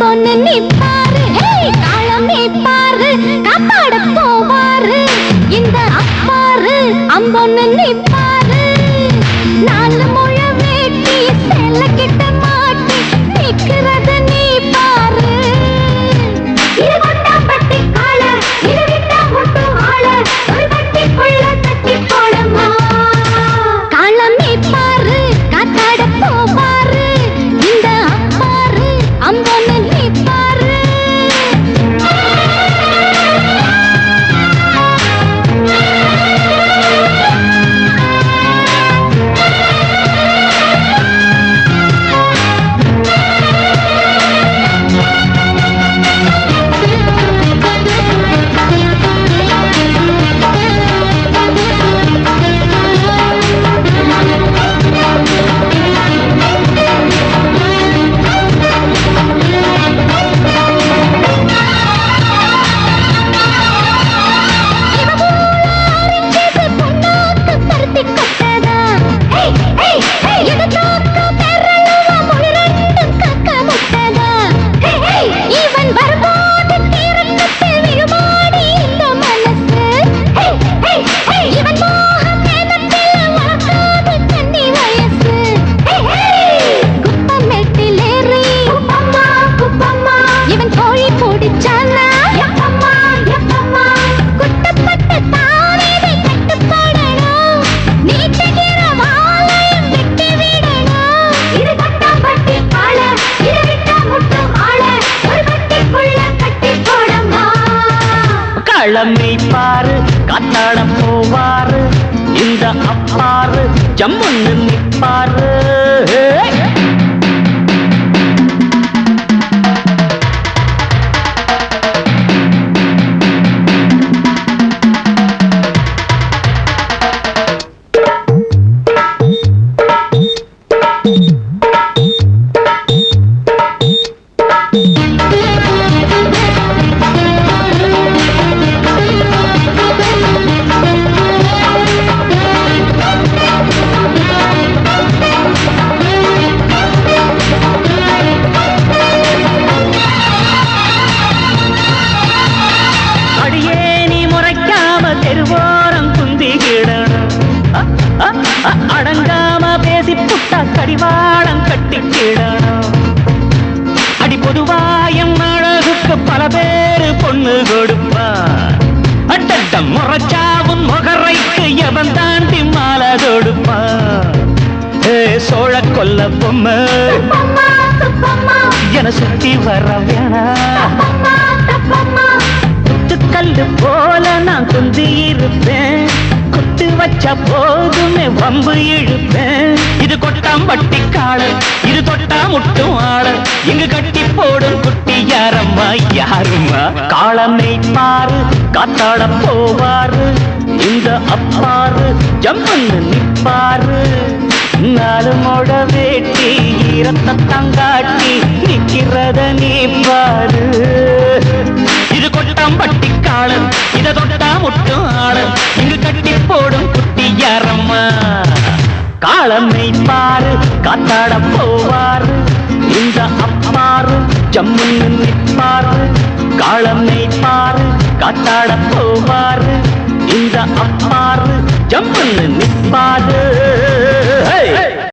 நிப்பாரு. ஏய், காலம் நிப்பாரு காப்பாட போவாரு. இந்த அப்பாரு அம்பொன்னு நிப்பாரு. நாலு களமை பாரு காத்தாட போவாரு இந்த அப்பாரு ஜம்முன்னு நிற்பாரு அடங்காம பேசி புட்டா கடிவாளம் கட்டிக்கிடணும் அடி பொதுவாயம் அழகுக்கு பல பேரு பொண்ணு கொடுப்பா அட்டட்ட முறைச்சாவும் முகரைக்கு எவன் தாண்டி மாலை கொடுப்பா ஏ சோழ கொல்ல பொம்மை. என சுத்தி வர வேணா குத்துக்கல்லு போல நான் குந்தி இருப்பேன் குத்து வச்ச போதுமே வம்பு இழுப்பேன். இது கொட்டாம் கொட்டாம்பட்டி காடு இது தொட்டா முட்டும் ஆடு இங்கு கட்டி போடும் குட்டி யாரம்மா? யாருமா காளமை பாரு காத்தாட போவாரு. இந்த அப்பாரு ஜம்முன்னு நிப்பாரு. நாலு மொட வேட்டி ஈரத்தை தங்காட்டி நிக்கிறத நீ பாரு. இது கொட்டாம் பட்டி காளன் இத தொட்டா முட்டும் ஆளன். இங்கு கட்டி போடும் குட்டி யாரம்மா? காளமை பாரு காத்தாட போவாரு. இந்த அம்மாறு ஜம்முன்னு நிற்பாரு. காலமை பாரு காத்தாட போவாரு. இந்த அம்மாறு ஜம்முன்னு நிற்பாரு. ஹே!